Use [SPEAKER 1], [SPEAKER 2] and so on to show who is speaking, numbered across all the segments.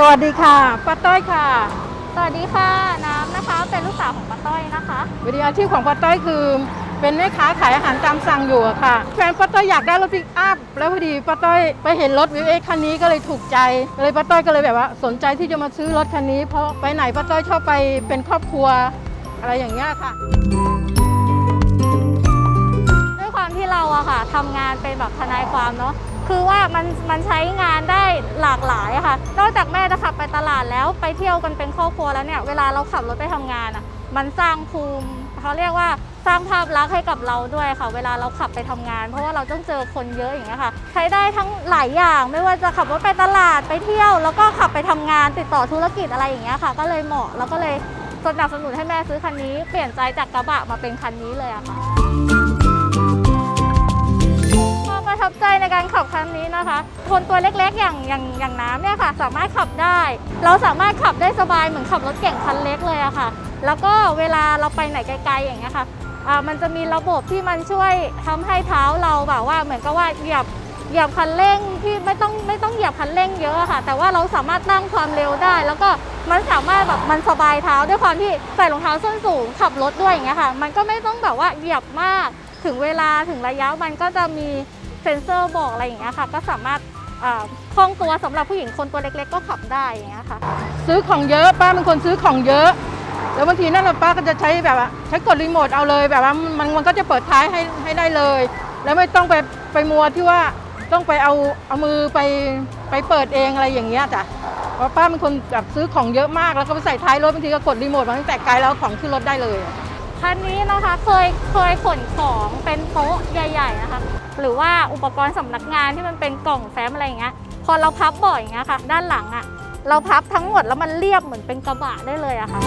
[SPEAKER 1] สวัสดีค่ะป้าต้อยค่ะ
[SPEAKER 2] สวัสดีค่ะ น้ำนะคะ เป็นลูกสาวของป้าต้อยนะคะ
[SPEAKER 1] วิดีอาชีพของป้าต้อยคือเป็นแม่ค้าขายอาหารตามสั่งอยู่อะค่ะ แฟนป้าต้อยอยากได้รถปิกอัพแล้วพอดีป้าต้อยไปเห็นรถวิวเอ็กคันนี้ก็เลยถูกใจเลยป้าต้อยก็เลยแบบว่า สนใจที่จะมาซื้อรถคันนี้ เพราะไปไหนป้าต้อยชอบไปเป็นครอบครัว อะไรอย่างเงี้ยค่ะ
[SPEAKER 2] ด้วยความที่เราอะค่ะทำงานเป็นแบบทนายความเนาะคือว่ามันมันใช้งานได้หลากหลายอะ ค่ะ นอกจากแม่จะขับไปตลาดแล้วไปเที่ยวกันเป็นครอบครัวแล้วเนี่ยเวลาเราขับรถไปทำงานอะมันสร้างภูมิเขาเรียกว่าสร้างภาพลักษณ์ให้กับเราด้วยค่ะ เวลาเราขับไปทำงาน เพราะว่าเราต้องเจอคนเยอะอย่างเงี้ยค่ะ ใช้ได้ทั้งหลายอย่างไม่ว่าจะขับรถไปตลาดไปเที่ยว แล้วก็ขับไปทำงานติดต่อธุรกิจอะไรอย่างเงี้ยค่ะ ก็เลยเหมาะแล้วก็เลยสนับสนุนให้แม่ซื้อคันนี้ เปลี่ยนใจจากกระบะมาเป็นคันนี้เลยอะค่ะความประทับใจในการขับ นะคะ คนตัวเล็กๆ อย่างอย่างอย่างน้ำเนี่ยค่ะ สามารถขับได้ เราสามารถขับได้สบายเหมือนขับรถเก่งคันเล็กเลยอะค่ะ แล้วก็เวลาเราไปไหนไกลๆอย่างเงี้ยค่ะมันจะมีระบบที่มันช่วยทำให้เท้าเราแบบว่าเหมือนกับว่าเหยียบเหยียบคันเร่งที่ไม่ต้องไม่ต้องเหยียบคันเร่งเยอะค่ะ แต่ว่าเราสามารถตั้งความเร็วได้ แล้วก็มันสามารถแบบมันสบายเท้าด้วยความที่ใส่รองเท้าส้นสูงขับรถด้วยอย่างเงี้ยค่ะ มันก็ไม่ต้องแบบว่าเหยียบมากถึงเวลาถึงระยะมันก็จะมี เซ็นเซอร์บอกอะไรอย่างเงี้ยค่ะ ก็สามารถคล่องตัวสำหรับผู้หญิงคนตัวเล็กๆ ก็ขับได้อย่างเงี้ยค่ะ
[SPEAKER 1] ซื้อของเยอะป้าเป็นคนซื้อของเยอะแล้วบางทีนั่นเราป้าก็จะใช้แบบว่าใช้กดรีโมทเอาเลยแบบว่ามันมันก็จะเปิดท้ายให้ให้ได้เลย แล้วไม่ต้องไปไปมัวที่ว่าต้องไปเอาเอามือไปไปเปิดเองอะไรอย่างเงี้ยจ้ะเพราะป้าเป็นคนแบบซื้อของเยอะมากแล้วก็ไปใส่ท้ายรถบางทีก็กดรีโมทมาตั้งแต่ไกลแล้วของขึ้นรถได้เลย
[SPEAKER 2] คันนี้นะคะเคยเคยขนของเป็นโต๊ะใหญ่ๆนะคะ หรือว่าอุปกรณ์สำนักงานที่มันเป็นกล่องแฟ้มอะไรอย่างเงี้ย พอเราพับบ่อยอย่างเงี้ยค่ะ ด้านหลังอะเราพับทั้งหมดแล้วมันเรียบเหมือนเป็นกระบะได้เลยอะค่ะ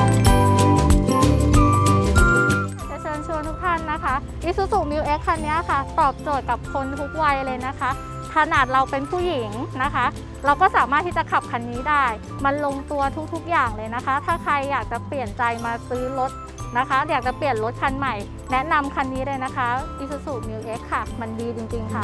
[SPEAKER 2] จะเชิญชวนทุกท่านนะคะ Isuzu m u X คันนี้ค่ะ ตอบโจทย์กับคนทุกวัยเลยนะคะ ขนาดเราเป็นผู้หญิงนะคะ เราก็สามารถที่จะขับคันนี้ได้ มันลงตัวทุกๆอย่างเลยนะคะ ถ้าใครอยากจะเปลี่ยนใจมาซื้อรถ นะคะ อยากจะเปลี่ยนรถคันใหม่ แนะนำคันนี้เลยนะคะ Isuzu m u X ค่ะ มันดีจริง ๆ ค่ะ